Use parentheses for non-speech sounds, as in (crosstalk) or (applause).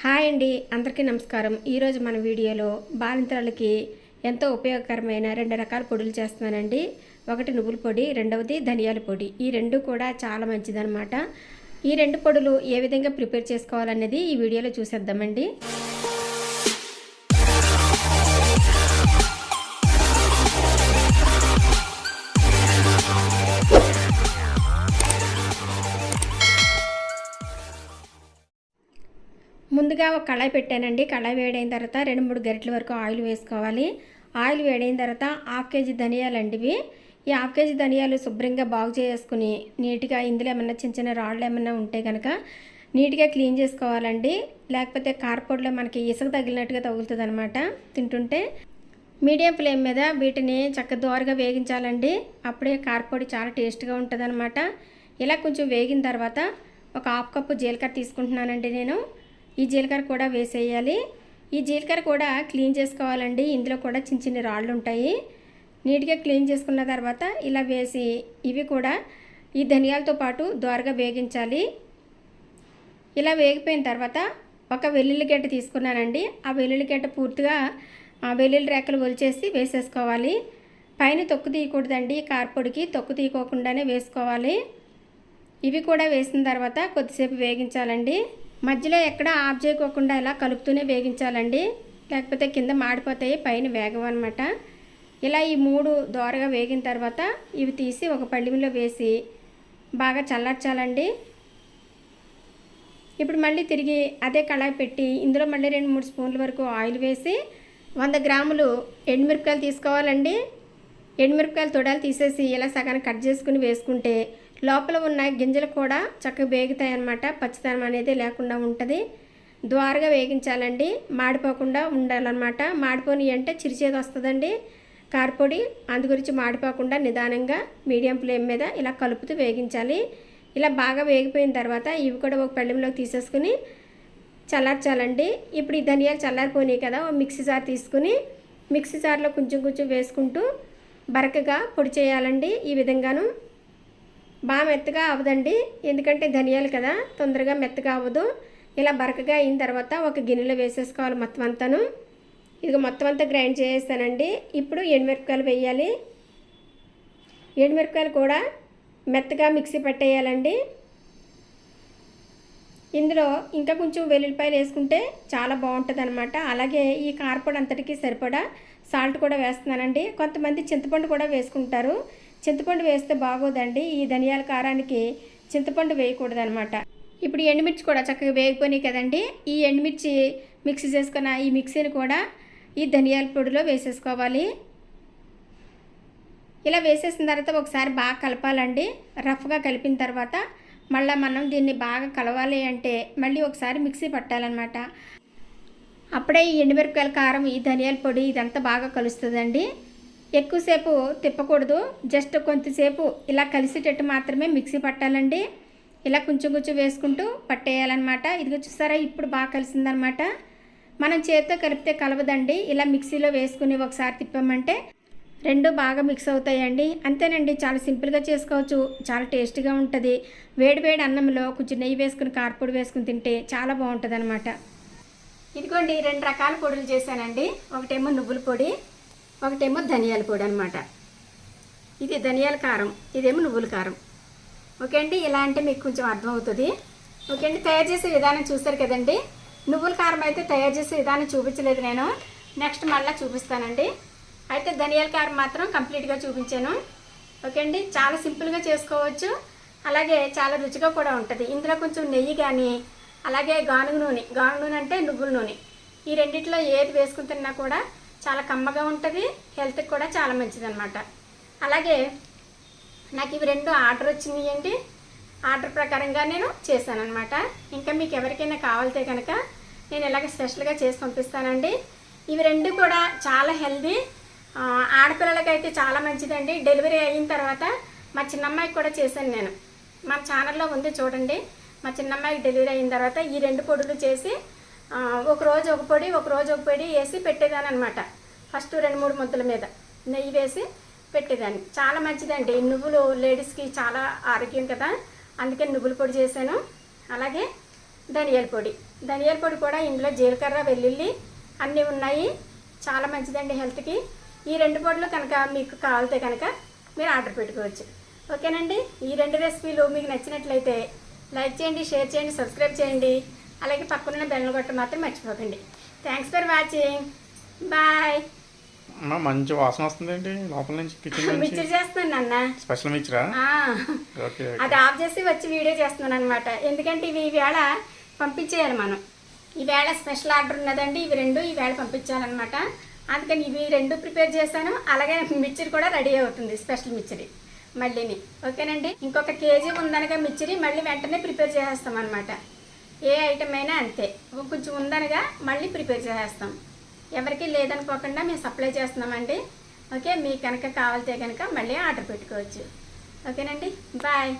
Hi అండి అందరికీ నమస్కారం. ఈరోజు మన వీడియోలో బాలింతరాలకి ఎంతో ఉపయోగకరమైన రెండు రకాల పొడులు చేస్తున్నానండి. ఒకటి నువ్వుల పొడి రెండవది ధనియాల పొడి. ఈ రెండు కూడా చాలా మంచిదన్నమాట. ఈ రెండు పొడులు ఏ విధంగా ప్రిపేర్ చేసుకోవాలనేది ఈ వీడియోలో చూసేద్దామండి. ఒక కళాయి పెట్టానండి. కళాయి వేడైన తర్వాత రెండు మూడు గరిటల వరకు ఆయిల్ వేసుకోవాలి. ఆయిల్ వేడైన తర్వాత హాఫ్ కేజీ ధనియాలు ఇవి ఈ హాఫ్ కేజీ ధనియాలు శుభ్రంగా బాగు చేసుకుని నీట్గా ఇందులో ఏమన్నా చిన్న చిన్న రాళ్ళు ఏమన్నా ఉంటే కనుక నీట్గా క్లీన్ చేసుకోవాలండి. లేకపోతే కార్పొడిలో మనకి ఇసుక తగిలినట్టుగా తగులుతుంది అనమాట తింటుంటే. మీడియం ఫ్లేమ్ మీద వీటిని చక్క దోరగా వేగించాలండి. అప్పుడే కార్పొడి చాలా టేస్ట్గా ఉంటుంది ఇలా కొంచెం వేగిన తర్వాత ఒక హాఫ్ కప్పు జీలకర్ర తీసుకుంటున్నానండి నేను. ఈ జీలకర్ర కూడా వేసేయాలి. ఈ జీలకర్ర కూడా క్లీన్ చేసుకోవాలండి. ఇందులో కూడా చిన్న చిన్న రాళ్ళు ఉంటాయి. నీట్గా క్లీన్ చేసుకున్న తర్వాత ఇలా వేసి ఇవి కూడా ఈ ధనియాలతో పాటు దోరగా వేగించాలి. ఇలా వేగిపోయిన తర్వాత ఒక వెల్లుల్లి గడ్డ తీసుకున్నానండి. ఆ వెల్లుల్లి గడ్డ పూర్తిగా ఆ వెల్లుల్లి రేకలు ఒలిచేసి వేసేసుకోవాలి. పైన తొక్కు తీయకూడదండి. కార్పొడికి తొక్కు తీయకోకుండానే వేసుకోవాలి. ఇవి కూడా వేసిన తర్వాత కొద్దిసేపు వేగించాలండి. మధ్యలో ఎక్కడ ఆఫ్ చేయకోకుండా ఇలా కలుపుతూనే వేగించాలండి. లేకపోతే కింద మాడిపోతాయి పైన వేగం అనమాట ఇలా ఈ మూడు దోరగా వేగిన తర్వాత ఇవి తీసి ఒక పళ్ళిమిలో వేసి బాగా చల్లార్చాలండి. ఇప్పుడు మళ్ళీ తిరిగి అదే కళాయి పెట్టి ఇందులో మళ్ళీ రెండు మూడు స్పూన్ల వరకు ఆయిల్ వేసి వంద గ్రాములు ఎండుమిరపకాయలు తీసుకోవాలండి. ఎండుమిరపకాయలు తొడాలు తీసేసి ఇలా సగానికి కట్ చేసుకుని వేసుకుంటే లోపల ఉన్న గింజలు కూడా చక్కగా వేగుతాయి అన్నమాట పచ్చితనం అనేది లేకుండా ఉంటుంది. ద్వారగా వేగించాలండి. మాడిపోకుండా ఉండాలన్నమాట. మాడిపోని అంటే చిరిచేది వస్తుందండి. కారపొడి అందు గురించి మాడిపోకుండా నిదానంగా మీడియం ఫ్లేమ్ మీద ఇలా కలుపుతూ వేగించాలి. ఇలా బాగా వేగిపోయిన తర్వాత ఇవి కూడా ఒక పళ్ళెంలోకి తీసేసుకుని చల్లార్చాలండి. ఇప్పుడు ఈ ధనియాలు చల్లారిపోయినాయి కదా ఓ మిక్సీ జార్ తీసుకుని మిక్సీ జార్లో కొంచెం కొంచెం వేసుకుంటూ బరకగా పొడి చేయాలండి. ఈ విధంగాను బాగా మెత్తగా అవదండి. ఎందుకంటే ధనియాలు కదా తొందరగా మెత్తగా అవ్వదు. ఇలా బరకగా అయిన తర్వాత ఒక గిన్నెలో వేసేసుకోవాలి మొత్తం అంతాను. ఇది మొత్తం అంతా గ్రైండ్ చేసేస్తానండి. ఇప్పుడు ఎండుమిరపకాయలు వేయాలి. ఎండుమిరపకాయలు కూడా మెత్తగా మిక్సీ పట్టేయాలండి. ఇందులో ఇంకా కొంచెం వెల్లుల్లిపాయలు వేసుకుంటే చాలా బాగుంటుంది అనమాట అలాగే ఈ కారపొడి అంతటికి సరిపడా సాల్ట్ కూడా వేస్తున్నానండి. కొంతమంది చింతపండు కూడా వేసుకుంటారు. చింతపండు వేస్తే బాగోదండి. ఈ ధనియాల కారానికి చింతపండు వేయకూడదు అనమాట ఇప్పుడు ఎండుమిర్చి కూడా చక్కగా వేగిపోయినాయి కదండి. ఈ ఎండుమిర్చి మిక్సీ చేసుకున్న ఈ మిక్సీని కూడా ఈ ధనియాల పొడిలో వేసేసుకోవాలి. ఇలా వేసేసిన తర్వాత ఒకసారి బాగా కలపాలండి. రఫ్గా కలిపిన తర్వాత మళ్ళీ మనం దీన్ని బాగా కలవాలి అంటే మళ్ళీ ఒకసారి మిక్సీ పట్టాలన్నమాట. అప్పుడే ఈ ఎండుమిరపకాయల కారం ఈ ధనియాల పొడి ఇదంతా బాగా కలుస్తుందండి. ఎక్కువసేపు తిప్పకూడదు. జస్ట్ కొంతసేపు ఇలా కలిసేటట్టు మాత్రమే మిక్సీ పట్టాలండి. ఇలా కొంచెం కొంచెం వేసుకుంటూ పట్టేయాలన్నమాట. ఇదిగో చూసారా ఇప్పుడు బాగా కలిసిందనమాట మనం చేతితో కలిపితే కలవదండి. ఇలా మిక్సీలో వేసుకుని ఒకసారి తిప్పామంటే రెండు బాగా మిక్స్ అవుతాయండి. అంతేనండి చాలా సింపుల్గా చేసుకోవచ్చు. చాలా టేస్టీగా ఉంటుంది. వేడి వేడి అన్నంలో కొంచెం నెయ్యి వేసుకుని కారపొడి వేసుకుని తింటే చాలా బాగుంటుంది అనమాట ఇదిగోండి రెండు రకాల పొడులు చేశానండి. ఒకటేమో నువ్వుల పొడి ఒకటేమో ధనియాల పొడి అనమాట ఇది ధనియాల కారం ఇదేమో నువ్వుల కారం. ఓకే అండి? ఇలా అంటే మీకు కొంచెం అర్థమవుతుంది. ఓకే అండి? తయారు చేసే విధానం చూసారు కదండి? నువ్వుల కారం అయితే తయారు చేసే విధానం చూపించలేదు నేను. నెక్స్ట్ మళ్ళీ చూపిస్తానండి. అయితే ధనియాల కారం మాత్రం కంప్లీట్గా చూపించాను. ఓకే అండి? చాలా సింపుల్గా చేసుకోవచ్చు. అలాగే చాలా రుచిగా కూడా ఉంటుంది. ఇందులో కొంచెం నెయ్యి కానీ అలాగే గానుగ నూనె. గానుగ నూనె అంటే నువ్వుల నూనె. ఈ రెండిట్లో ఏది వేసుకుని తిన్నా కూడా చాలా కమ్మగా ఉంటుంది హెల్త్కి కూడా చాలా మంచిదన్నమాట. అలాగే నాకు ఇవి రెండు ఆర్డర్ వచ్చినాయి అండి. ఆర్డర్ ప్రకారంగా నేను చేశాను అనమాట ఇంకా మీకు ఎవరికైనా కావాలితే కనుక నేను ఇలాగ స్పెషల్గా చేసి పంపిస్తానండి. ఇవి రెండు కూడా చాలా హెల్దీ ఆడపిల్లలకైతే చాలా మంచిదండి. డెలివరీ అయిన తర్వాత మా చిన్నమ్మాయికి కూడా చేశాను నేను. మా ఛానల్లో ఉంది చూడండి. మా చిన్నమ్మాయికి డెలివరీ అయిన తర్వాత ఈ రెండు పొడులు చేసి ఒక రోజు ఒక పొడి ఒక రోజు ఒక పొడి వేసి పెట్టేదాని అనమాట ఫస్ట్ రెండు మూడు ముద్దల మీద నెయ్యి వేసి పెట్టేదాన్ని. చాలా మంచిదండి. నువ్వులు లేడీస్కి చాలా ఆరోగ్యం కదా. అందుకే నువ్వుల పొడి చేశాను. అలాగే ధనియాల పొడి. ధనియాల పొడి కూడా ఇందులో జీలకర్ర వెల్లుల్లి అన్నీ ఉన్నాయి. చాలా మంచిదండి హెల్త్కి. ఈ రెండు పొడులు కనుక మీకు కావాలితే కనుక మీరు ఆర్డర్ పెట్టుకోవచ్చు. ఓకేనండి? ఈ రెండు రెసిపీలు మీకు నచ్చినట్లయితే లైక్ చేయండి షేర్ చేయండి సబ్స్క్రైబ్ చేయండి. అలాగే పక్కనున్న బెల్ కొట్ట మాత్రం మర్చిపోకండి. థ్యాంక్స్ ఫర్ వాచింగ్ బాయ్ మంచి వాసన వస్తుంది ఏంటి? లోపల నుంచి కిచెన్ (laughs) నుంచి? మిక్చర్ చేస్తున్నాను అన్న స్పెషల్ మిక్చరా? ఓకే అది ఆఫ్ చేసి వచ్చి వీడియో చేస్తున్నాను అనమాట ఎందుకంటే ఇవి ఈవేళ పంపించేయాలి మనం. ఈవేళ స్పెషల్ ఆర్డర్ ఉన్నదండి ఇవి రెండు ఈవేళ పంపించాలన్నమాట. అందుకని ఇవి రెండు ప్రిపేర్ చేశాను. అలాగే మిక్చర్ కూడా రెడీ అవుతుంది స్పెషల్ మిక్చరీ. మళ్ళీని. ఓకేనండి? ఇంకొక కేజీ ఉందనగా మిక్చరీ మళ్ళీ వెంటనే ప్రిపేర్ చేసేస్తాం అనమాట ఏ ఐటమ్ అయినా అంతే. కొంచెం ఉందనగా మళ్ళీ ప్రిపేర్ చేసేస్తాం. ఎవరికి లేదనుకోకుండా మేము సప్లై చేస్తున్నామండి. ఓకే మీకు కనుక కావాలితే కనుక మళ్ళీ ఆర్డర్ పెట్టుకోవచ్చు. ఓకేనండి బాయ్.